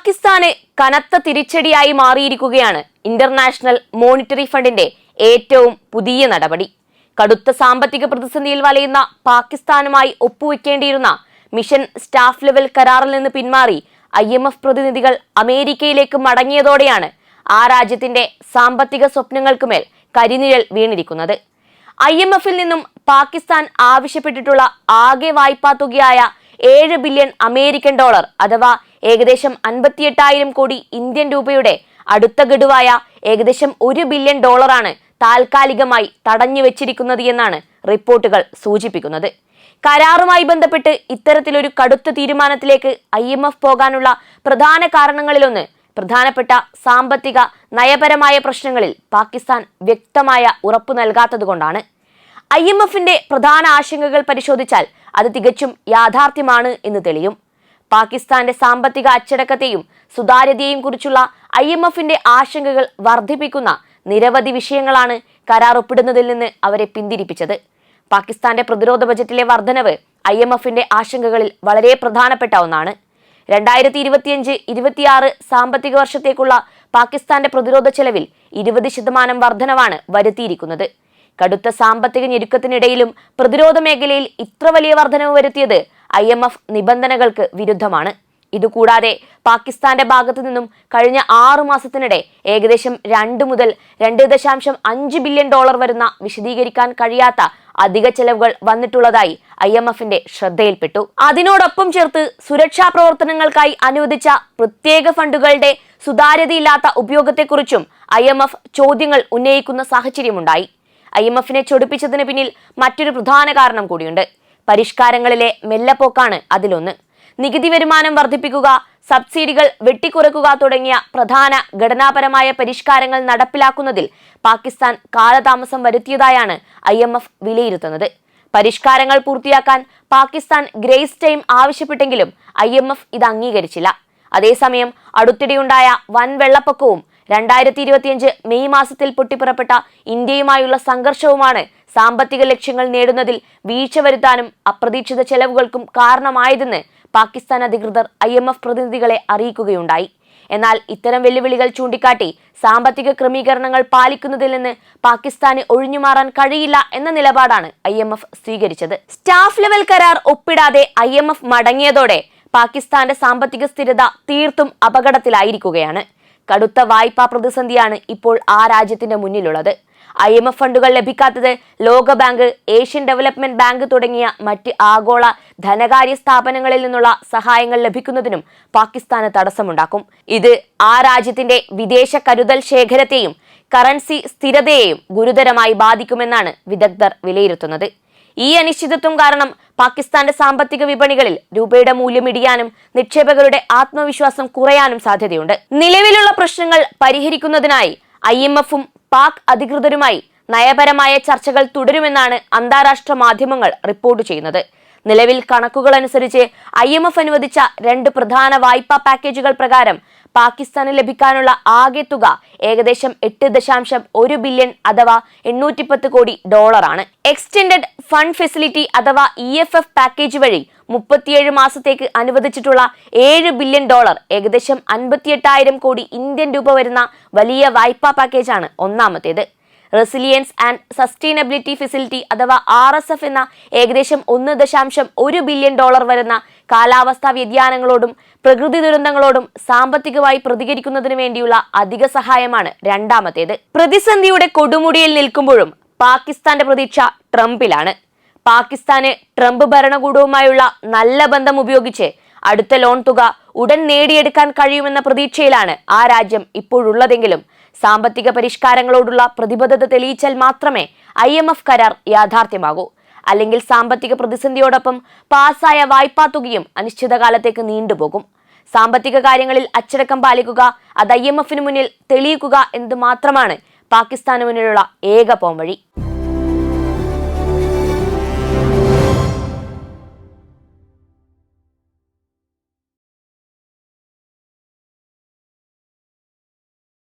പാകിസ്ഥാന് കനത്ത തിരിച്ചടിയായി മാറിയിരിക്കുകയാണ് ഇന്റർനാഷണൽ മോണിറ്ററി ഫണ്ടിന്റെ ഏറ്റവും പുതിയ നടപടി. കടുത്ത സാമ്പത്തിക പ്രതിസന്ധിയിൽ വലയുന്ന പാകിസ്ഥാനുമായി ഒപ്പുവെക്കേണ്ടിയിരുന്ന മിഷൻ സ്റ്റാഫ് ലെവൽ കരാറിൽ നിന്ന് പിന്മാറി ഐ എം എഫ് പ്രതിനിധികൾ അമേരിക്കയിലേക്ക് മടങ്ങിയതോടെയാണ് ആ രാജ്യത്തിന്റെ സാമ്പത്തിക സ്വപ്നങ്ങൾക്കുമേൽ കരിനിഴൽ വീണിരിക്കുന്നത്. ഐ എം എഫിൽ നിന്നും പാകിസ്ഥാൻ ആവശ്യപ്പെട്ടിട്ടുള്ള ആകെ വായ്പാ തുകയായ ഏഴ് ബില്യൺ അമേരിക്കൻ ഡോളർ അഥവാ ഏകദേശം അൻപത്തിയെട്ടായിരം കോടി ഇന്ത്യൻ രൂപയുടെ അടുത്ത ഗഡുവായ ഏകദേശം ഒരു ബില്യൺ ഡോളറാണ് താൽക്കാലികമായി തടഞ്ഞു വെച്ചിരിക്കുന്നത് എന്നാണ് റിപ്പോർട്ടുകൾ സൂചിപ്പിക്കുന്നത്. കരാറുമായി ബന്ധപ്പെട്ട് ഇത്തരത്തിലൊരു കടുത്ത തീരുമാനത്തിലേക്ക് ഐ എം എഫ് പോകാനുള്ള പ്രധാന കാരണങ്ങളിലൊന്ന് പ്രധാനപ്പെട്ട സാമ്പത്തിക നയപരമായ പ്രശ്നങ്ങളിൽ പാകിസ്ഥാൻ വ്യക്തമായ ഉറപ്പു നൽകാത്തതുകൊണ്ടാണ്. ഐ എം എഫിന്റെ പ്രധാന ആശങ്കകൾ പരിശോധിച്ചാൽ അത് തികച്ചും യാഥാർത്ഥ്യമാണ് എന്ന് തെളിയും. പാകിസ്ഥാന്റെ സാമ്പത്തിക അച്ചടക്കത്തെയും സുതാര്യതയെയും കുറിച്ചുള്ള ഐ എം എഫിന്റെ ആശങ്കകൾ വർദ്ധിപ്പിക്കുന്ന നിരവധി വിഷയങ്ങളാണ് കരാർ ഒപ്പിടുന്നതിൽ നിന്ന് അവരെ പിന്തിരിപ്പിച്ചത്. പാകിസ്ഥാന്റെ പ്രതിരോധ ബജറ്റിലെ വർധനവ് ഐ എം എഫിന്റെ ആശങ്കകളിൽ വളരെ പ്രധാനപ്പെട്ട ഒന്നാണ്. രണ്ടായിരത്തി ഇരുപത്തിയഞ്ച് ഇരുപത്തിയാറ് സാമ്പത്തിക വർഷത്തേക്കുള്ള പാകിസ്ഥാന്റെ പ്രതിരോധ ചെലവിൽ ഇരുപത് ശതമാനം വർധനവാണ് വരുത്തിയിരിക്കുന്നത്. കടുത്ത സാമ്പത്തിക ഞെരുക്കത്തിനിടയിലും പ്രതിരോധ മേഖലയിൽ ഇത്ര വലിയ വർധനവ് വരുത്തിയത് ഐ എം എഫ് നിബന്ധനകൾക്ക് വിരുദ്ധമാണ്. ഇതുകൂടാതെ പാകിസ്ഥാന്റെ ഭാഗത്തു നിന്നും കഴിഞ്ഞ ആറു മാസത്തിനിടെ ഏകദേശം രണ്ട് മുതൽ രണ്ട് ദശാംശം അഞ്ച് ബില്യൺ ഡോളർ വരുന്ന വിശദീകരിക്കാൻ കഴിയാത്ത അധിക ചെലവുകൾ വന്നിട്ടുള്ളതായി ഐ എം എഫിന്റെ ശ്രദ്ധയിൽപ്പെട്ടു. അതിനോടൊപ്പം ചേർത്ത് സുരക്ഷാ പ്രവർത്തനങ്ങൾക്കായി അനുവദിച്ച പ്രത്യേക ഫണ്ടുകളുടെ സുതാര്യതയില്ലാത്ത ഉപയോഗത്തെക്കുറിച്ചും ഐ എം എഫ് ചോദ്യങ്ങൾ ഉന്നയിക്കുന്ന സാഹചര്യമുണ്ടായി. ഐ എം എഫിനെ ചൊടിപ്പിച്ചതിന് പിന്നിൽ മറ്റൊരു പ്രധാന കാരണം കൂടിയുണ്ട്. പരിഷ്കാരങ്ങളിലെ മെല്ലപ്പോക്കാണ് അതിലൊന്ന്. നികുതി വരുമാനം വർദ്ധിപ്പിക്കുക സബ്സിഡികൾ വെട്ടിക്കുറക്കുക തുടങ്ങിയ പ്രധാന ഘടനാപരമായ പരിഷ്കാരങ്ങൾ നടപ്പിലാക്കുന്നതിൽ പാകിസ്ഥാൻ കാലതാമസം വരുത്തിയതായാണ് ഐ വിലയിരുത്തുന്നത്. പരിഷ്കാരങ്ങൾ പൂർത്തിയാക്കാൻ പാകിസ്ഥാൻ ഗ്രേസ് ടൈം ആവശ്യപ്പെട്ടെങ്കിലും ഐ എം എഫ് ഇത് അംഗീകരിച്ചില്ല. അതേസമയം അടുത്തിടെയുണ്ടായ വൻ വെള്ളപ്പൊക്കവും രണ്ടായിരത്തി ഇരുപത്തിയഞ്ച് മെയ് മാസത്തിൽ പൊട്ടിപ്പുറപ്പെട്ട ഇന്ത്യയുമായുള്ള സംഘർഷവുമാണ് സാമ്പത്തിക ലക്ഷ്യങ്ങൾ നേടുന്നതിൽ വീഴ്ച വരുത്താനും അപ്രതീക്ഷിത ചെലവുകൾക്കും കാരണമായതെന്ന് പാകിസ്ഥാൻ അധികൃതർ ഐ എം എഫ് പ്രതിനിധികളെ അറിയിക്കുകയുണ്ടായി. എന്നാൽ ഇത്തരം വെല്ലുവിളികൾ ചൂണ്ടിക്കാട്ടി സാമ്പത്തിക ക്രമീകരണങ്ങൾ പാലിക്കുന്നതിൽ നിന്ന് പാകിസ്ഥാന് ഒഴിഞ്ഞുമാറാൻ കഴിയില്ല എന്ന നിലപാടാണ് ഐ എം എഫ് സ്വീകരിച്ചത്. സ്റ്റാഫ് ലെവൽ കരാർ ഒപ്പിടാതെ ഐ എം എഫ് മടങ്ങിയതോടെ പാകിസ്ഥാന്റെ സാമ്പത്തിക സ്ഥിരത തീർത്തും അപകടത്തിലായിരിക്കുകയാണ്. കടുത്ത വായ്പാ പ്രതിസന്ധിയാണ് ഇപ്പോൾ ആ രാജ്യത്തിന്റെ മുന്നിലുള്ളത്. ഐ എം എഫ് ഫണ്ടുകൾ ലഭിക്കാത്തത് ലോകബാങ്ക് ഏഷ്യൻ ഡെവലപ്മെന്റ് ബാങ്ക് തുടങ്ങിയ മറ്റ് ആഗോള ധനകാര്യ സ്ഥാപനങ്ങളിൽ നിന്നുള്ള സഹായങ്ങൾ ലഭിക്കുന്നതിനും പാകിസ്ഥാന് തടസ്സമുണ്ടാക്കും. ഇത് ആ രാജ്യത്തിന്റെ വിദേശ കരുതൽ ശേഖരത്തെയും കറൻസി സ്ഥിരതയെയും ഗുരുതരമായി ബാധിക്കുമെന്നാണ് വിദഗ്ധർ വിലയിരുത്തുന്നത്. ഈ അനിശ്ചിതത്വം കാരണം പാകിസ്ഥാന്റെ സാമ്പത്തിക വിപണികളിൽ രൂപയുടെ മൂല്യം ഇടിയാനും നിക്ഷേപകരുടെ ആത്മവിശ്വാസം കുറയാനും സാധ്യതയുണ്ട്. നിലവിലുള്ള പ്രശ്നങ്ങൾ പരിഹരിക്കുന്നതിനായി ഐ എം എഫും പാക് അധികൃതരുമായി നയപരമായ ചർച്ചകൾ തുടരുമെന്നാണ് അന്താരാഷ്ട്ര മാധ്യമങ്ങൾ റിപ്പോർട്ട് ചെയ്യുന്നത്. നിലവിൽ കണക്കുകൾ അനുസരിച്ച് ഐ എം എഫ് അനുവദിച്ച രണ്ട് പ്രധാന വായ്പാ പാക്കേജുകൾ പ്രകാരം പാകിസ്ഥാന് ലഭിക്കാനുള്ള ആകെ തുക ഏകദേശം എട്ട് ദശാംശം ഒരു ബില്യൺ അഥവാ എണ്ണൂറ്റിപ്പത്ത് കോടി ഡോളറാണ്. എക്സ്റ്റെൻഡഡ് ഫണ്ട് ഫെസിലിറ്റി അഥവാ ഇ എഫ് എഫ് പാക്കേജ് വഴി മുപ്പത്തിയേഴ് മാസത്തേക്ക് അനുവദിച്ചിട്ടുള്ള ഏഴ് ബില്യൺ ഡോളർ ഏകദേശം അൻപത്തിയെട്ടായിരം കോടി ഇന്ത്യൻ രൂപ വരുന്ന വലിയ വായ്പാ പാക്കേജാണ് ഒന്നാമത്തേത്. റെസിലിയൻസ് ആൻഡ് സസ്റ്റൈനബിലിറ്റി ഫെസിലിറ്റി അഥവാ ആർ എസ് എഫ് എന്ന ഏകദേശം ഒന്ന് ദശാംശം ഒരു ബില്യൺ ഡോളർ വരുന്ന കാലാവസ്ഥാ വ്യതിയാനങ്ങളോടും പ്രകൃതി ദുരന്തങ്ങളോടും സാമ്പത്തികമായി പ്രതികരിക്കുന്നതിനു വേണ്ടിയുള്ള അധിക സഹായമാണ് രണ്ടാമത്തേത്. പ്രതിസന്ധിയുടെ കൊടുമുടിയിൽ നിൽക്കുമ്പോഴും പാകിസ്ഥാന്റെ പ്രതീക്ഷ ട്രംപിലാണ്. പാകിസ്ഥാന് ട്രംപ് ഭരണകൂടവുമായുള്ള നല്ല ബന്ധം ഉപയോഗിച്ച് അടുത്ത ലോൺ തുക ഉടൻ നേടിയെടുക്കാൻ കഴിയുമെന്ന പ്രതീക്ഷയിലാണ് ആ രാജ്യം ഇപ്പോഴുള്ളതെങ്കിലും. സാമ്പത്തിക പരിഷ്കാരങ്ങളോടുള്ള പ്രതിബദ്ധത തെളിയിച്ചാൽ മാത്രമേ ഐ കരാർ യാഥാർത്ഥ്യമാകൂ. അല്ലെങ്കിൽ സാമ്പത്തിക പ്രതിസന്ധിയോടൊപ്പം പാസ്സായ വായ്പാ തുകയും അനിശ്ചിതകാലത്തേക്ക് നീണ്ടുപോകും. സാമ്പത്തിക കാര്യങ്ങളിൽ അച്ചടക്കം പാലിക്കുക അത് ഐ എം എഫിന് മുന്നിൽ തെളിയിക്കുക എന്നത് മാത്രമാണ് പാകിസ്ഥാന് മുന്നിലുള്ള ഏക പോംവഴി.